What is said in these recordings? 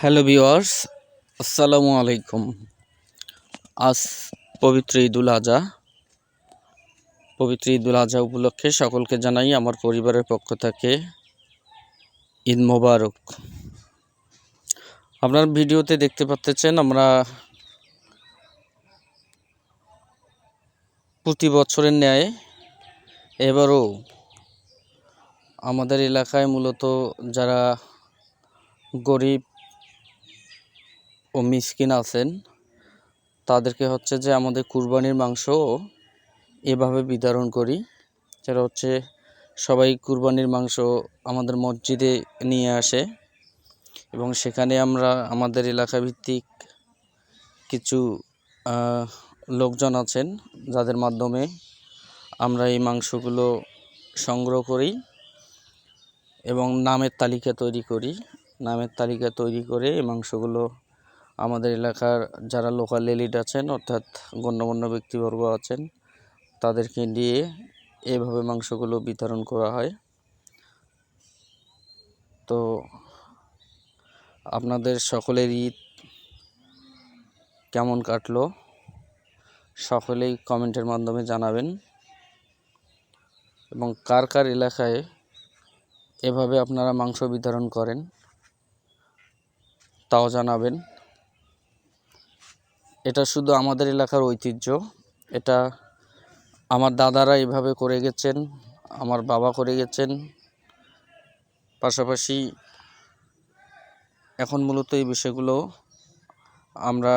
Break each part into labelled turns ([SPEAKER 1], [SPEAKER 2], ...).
[SPEAKER 1] Hello viewers আসসালামু আলাইকুম। আজ পবিত্র ঈদুল আজহা। পবিত্র ঈদুল আজহা উপলক্ষে সকলকে জানাই আমার পরিবারের পক্ষ থেকে ঈদ মোবারক। আপনার ভিডিওতে দেখতে পাচ্ছেন আমরা প্রতি বছরের ন্যায় এবারও আমাদের এলাকায় মূলত যারা গরিব ও মিসকিন আছেন, তাদেরকে হচ্ছে যে আমাদের কুরবানির মাংস এভাবে বিতরণ করি সেটা হচ্ছে সবাই কুরবানির মাংস আমাদের মসজিদে নিয়ে আসে এবং সেখানে আমরা আমাদের এলাকা ভিত্তিক কিছু লোকজন আছেন যাদের মাধ্যমে আমরা এই মাংসগুলো সংগ্রহ করি এবং নামের তালিকা তৈরি করি, নামের তালিকা তৈরি করে এই মাংসগুলো আমাদের এলাকার যারা লোকাল এলিট আছেন, অর্থাৎ গণ্যমান্য ব্যক্তিবর্গ আছেন, তাদেরকে দিয়ে এভাবে মাংসগুলো বিতরণ করা হয়। তো আপনাদের সকলের ঈদ কেমন কাটলো? সকলেই কমেন্টের মাধ্যমে জানাবেন। এবং কার কার এলাকায় এভাবে আপনারা মাংস বিতরণ করেন, তাও জানাবেন। এটা শুধু আমাদের এলাকার ঐতিহ্য। এটা আমার দাদারা এভাবে করে গেছেন, আমার বাবা করে গেছেন। পাশাপাশি এখন মূলত এই বিষয়গুলো আমরা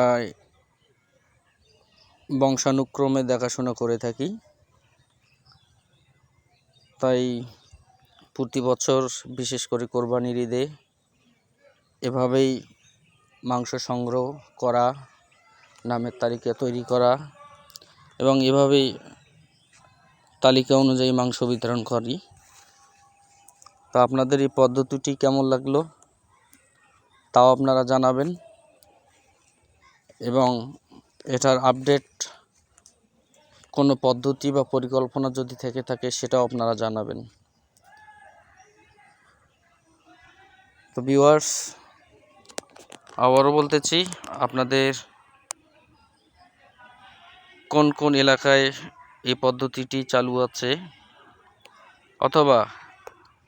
[SPEAKER 1] বংশানুক্রমে দেখাশোনা করে থাকি। তাই প্রতি বছর বিশেষ করে কোরবানির ঈদে এভাবেই মাংস সংগ্রহ করা নামের তালিকা তৈরি করা এবং এভাবেই তালিকা অনুযায়ী মাংস বিতরণ করি। তো আপনাদের এই পদ্ধতিটি কেমন লাগল তাও আপনারা জানাবেন এবং এটার আপডেট কোনো পদ্ধতি বা পরিকল্পনা যদি থেকে থাকে সেটাও আপনারা জানাবেন। তো ভিউয়ার্স আবারও বলতেছি, আপনাদের কোন কোন এলাকায় এই পদ্ধতিটি চালু আছে? অথবা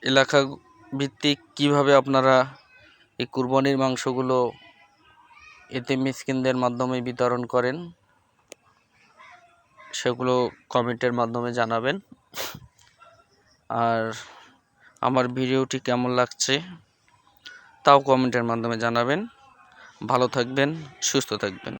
[SPEAKER 1] এলাকা ভিত্তিক কীভাবে আপনারা এই কুরবানির মাংসগুলো এতে মিসকিনদের মাধ্যমে বিতরণ করেন? সেগুলো কমেন্টের মাধ্যমে জানাবেন। আর আমার ভিডিওটি কেমন লাগছে তাও কমেন্টের মাধ্যমে জানাবেন। ভালো থাকবেন, সুস্থ থাকবেন।